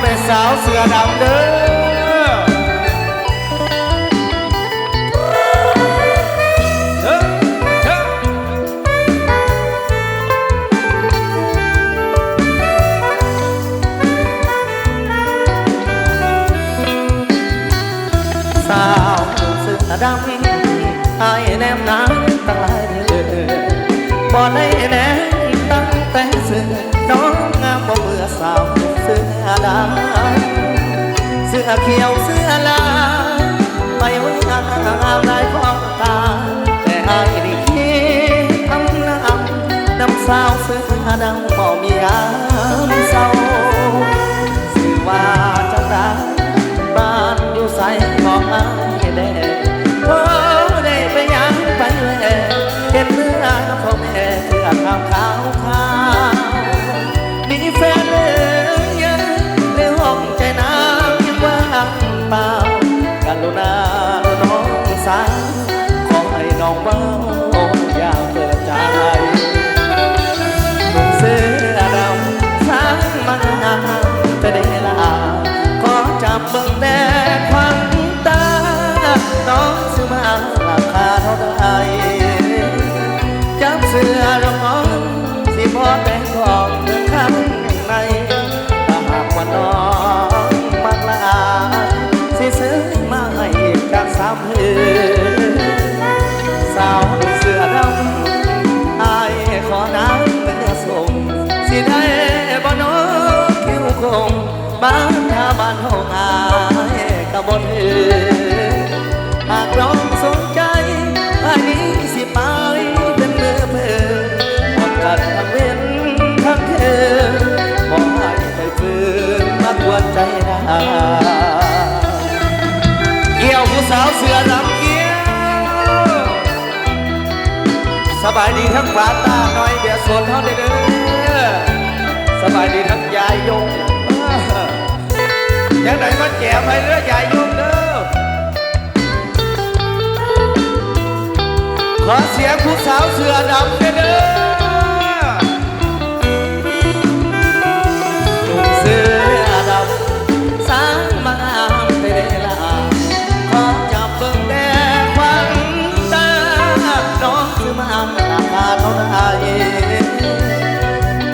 เมอบให้สาวเสือดำเด้อเฮ้ยเฮ้ยสาวเสือดำไอ้แนมน้ำตั้งหลายเดือนบ่ได้แนม แต่เสื้อน้องงามบ่เมื่อสาวเสื้อดำเสื้อเขียวเสื้อลายไม่ว่างามลายของตาแต่อายนี่คิดทำน้ำน้ำสาวเสื้อดำบ่มีอาย รุณาน้องสาวขอให้น้องเบาอย่า งบ้านท่าบ้านห้องอายกบ่ถือหากน้องสนใจอันนี้สิไปเป็นมือเพื่อหมดกันทั้งเว้นทั้งเธอบ่ให้ไปฝืนมากวนใจนาเกี่ยวผู้สาวเสือดำเกี่ยวสบายดีทั้งฝาตาหน่อยเดี๋ยวสวนเขาเด้อสบายดีทั้งยายยง ยังไหนมาแจกไปเรื่อยายยงเด้อขอเสียงผู้สาวเสือดำเด้อเด้อหนุ่มเสือดำสางมางามไปเด้ลาขอจับเบิ่งแดงควันตาน้องซื้อมาราคาเท่าไหร่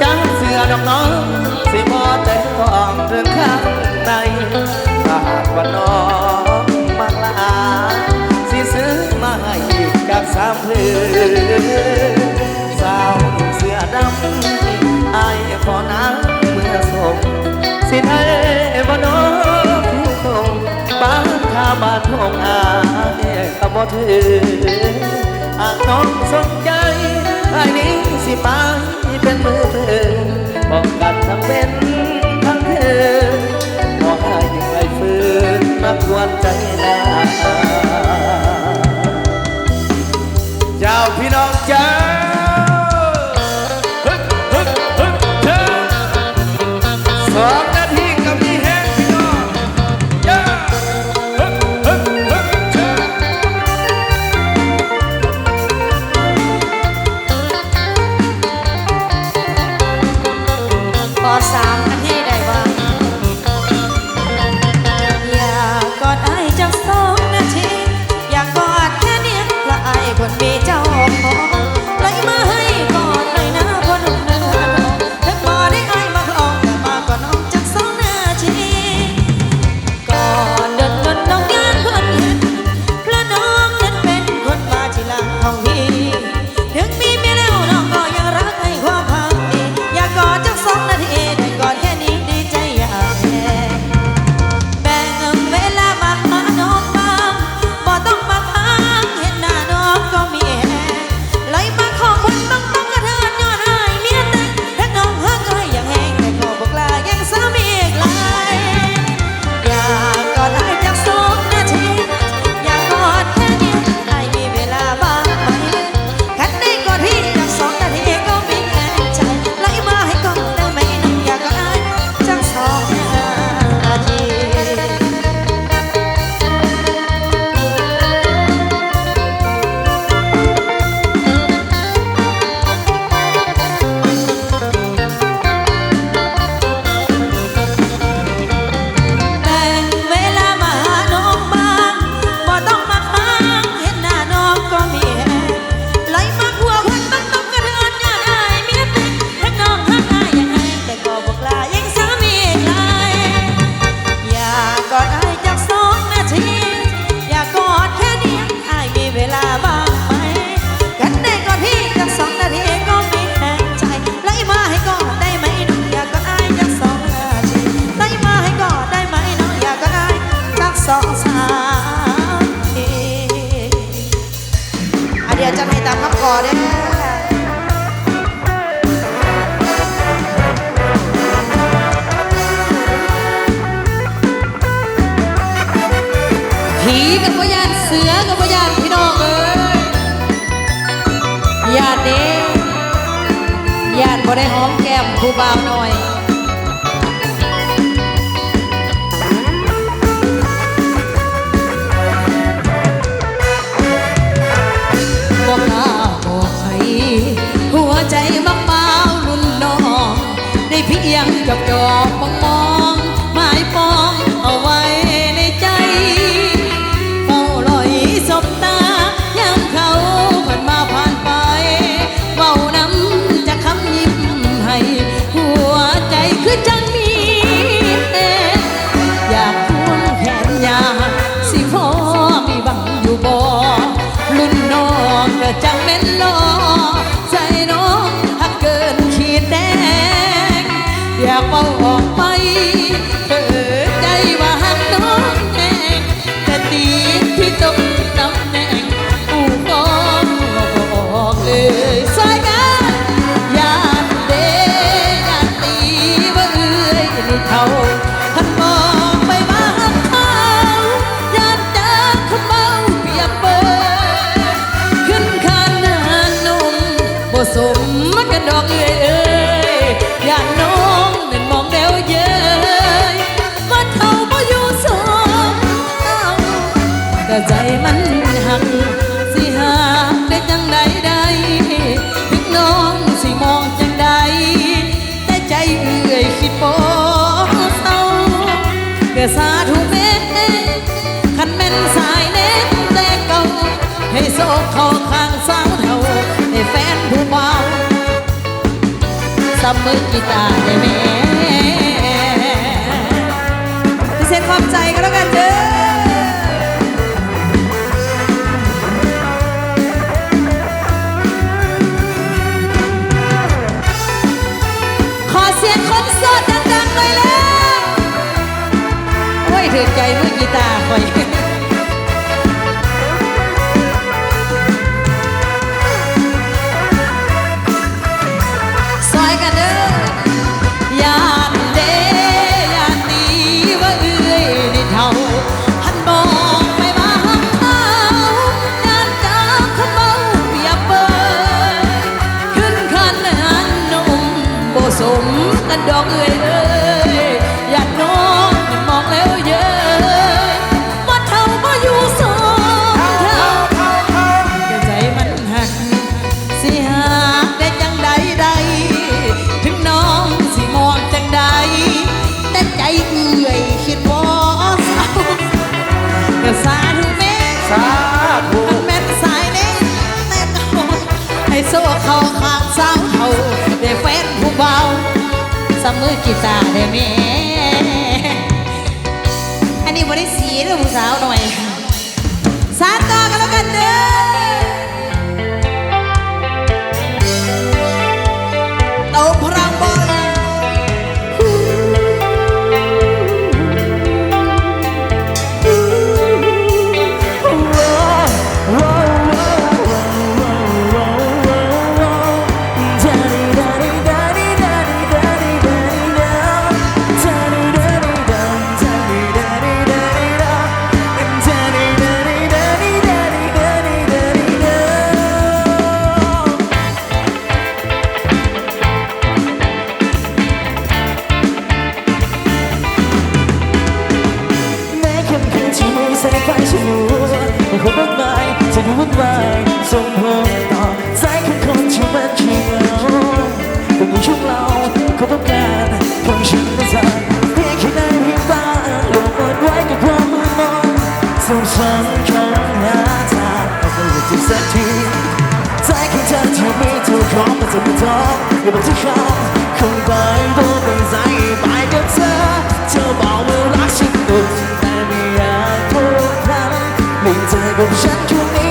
จ้าเสื้อดอกน้องสิพอแต่กองเรื่องข้างใน ว่าน้องมักละอาสิซื้อมาให้จากสามเพื่อสาวเสื้อดำอายขอน้ำเมื่อส่งสิให้บ่น้องผิวคงบ้านท่าบ้านห้องอายก็บ่ถือหากน้องสนใจไอ้นี้สิไปเป็นมือเธอบอกกันทั้งเป็น วนใจนาเจ้าพี่น้อง กับพยานเสือกับพยานพี่น้องเอ้ยญาติเด้ญาติบ่ได้หอมแก้มผู้บ่าวหน่อย อกเอ้ยอยยาน้องนั่นมองเดวเย้ยว่าเท่าบ่อยู่สองแต่ใจมันหักสิหากได้จังใดใดถึงน้องสิมองจังใดแต่ใจเอื่อยคิดบ่เศร้าเกิดสาธุเม็ดคันแม่นสายเน็ตแต่เก่าให้โซกเข้าข้างสาวเท่าให้แฟนผู้ เบาสับมือกีตาร์ได้แม่พิเศษความใจก็แล้วกันเด้อขอเสียงคนโสดดังๆเลยแล้วโอ้ยถือใจมือกีตาร์คอย โซ่เขาขาดสาวเท่าได้แฟนผู้เบาสมือกีตาร์ได้แม่อันนี้บริสีเรื่อผู้สาวหน่อย จะไม่ท้ออย่าบอกที่เขาคงไปตัวเป็นใจไปกับเธอเธอบอกว่ารักฉันดุแต่ไม่อยากพูดพร่ำไม่ใจกับฉันคืนนี้